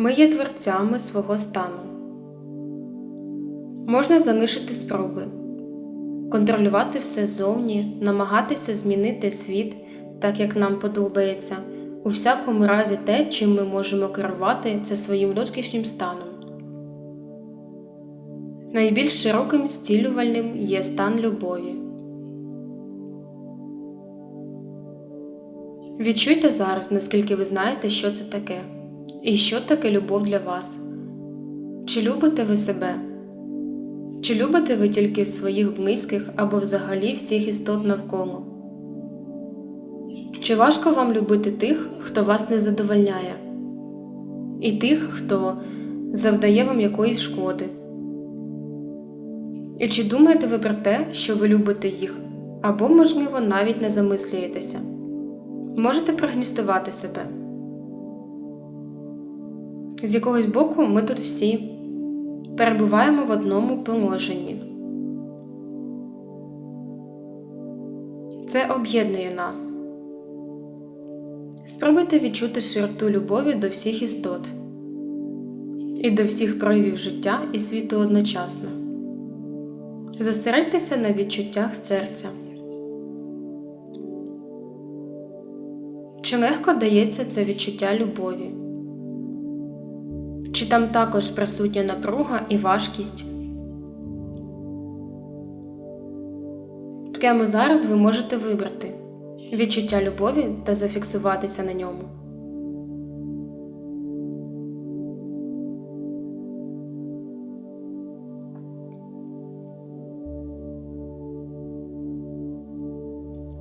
Ми є творцями свого стану. Можна залишити спроби, контролювати все ззовні, намагатися змінити світ так, як нам подобається. У всякому разі, те, чим ми можемо керувати, це своїм внутрішнім станом. Найбільш широким зцілювальним є стан любові. Відчуйте зараз, наскільки ви знаєте, що це таке, і що таке любов для вас. Чи любите ви себе? Чи любите ви тільки своїх близьких або взагалі всіх істот навколо? Чи важко вам любити тих, хто вас не задовольняє, і тих, хто завдає вам якоїсь шкоди? І чи думаєте ви про те, що ви любите їх, або, можливо, навіть не замислюєтеся? Можете прогністувати себе. З якогось боку ми тут всі перебуваємо в одному положенні. Це об'єднує нас. Спробуйте відчути широту любові до всіх істот і до всіх проявів життя і світу одночасно. Зосередьтеся на відчуттях серця. Чи легко дається це відчуття любові? Чи там також присутня напруга і важкість? Прямо зараз ви можете вибрати відчуття любові та зафіксуватися на ньому.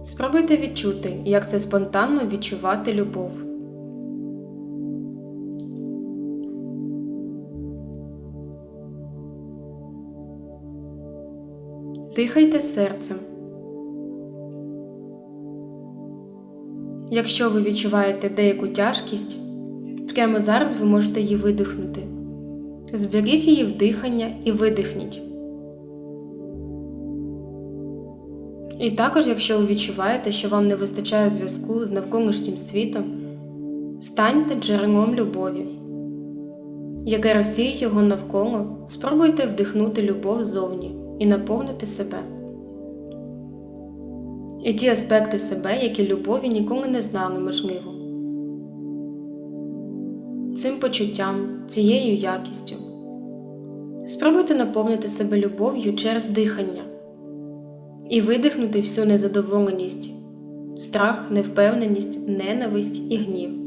Спробуйте відчути, як це спонтанно відчувати любов. Дихайте серцем. Якщо ви відчуваєте деяку тяжкість, прямо зараз ви можете її видихнути. Зберіть її в дихання і видихніть. І також, якщо ви відчуваєте, що вам не вистачає зв'язку з навколишнім світом, станьте джерелом любові, яке розсіє його навколо, спробуйте вдихнути любов ззовні і наповнити себе. І ті аспекти себе, які любові ніколи не знали можливо. Цим почуттям, цією якістю. Спробуйте наповнити себе любов'ю через дихання і видихнути всю незадоволеність, страх, невпевненість, ненависть і гнів.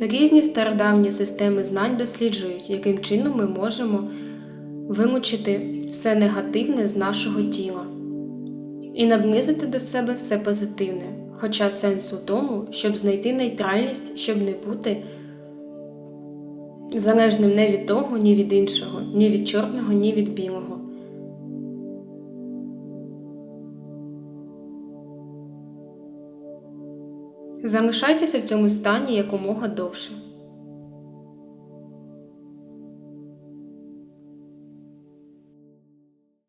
Різні стародавні системи знань досліджують, яким чином ми можемо вилучити все негативне з нашого тіла і наблизити до себе все позитивне, хоча сенс у тому, щоб знайти нейтральність, щоб не бути залежним не від того, ні від іншого, ні від чорного, ні від білого. Залишайтеся в цьому стані якомога довше.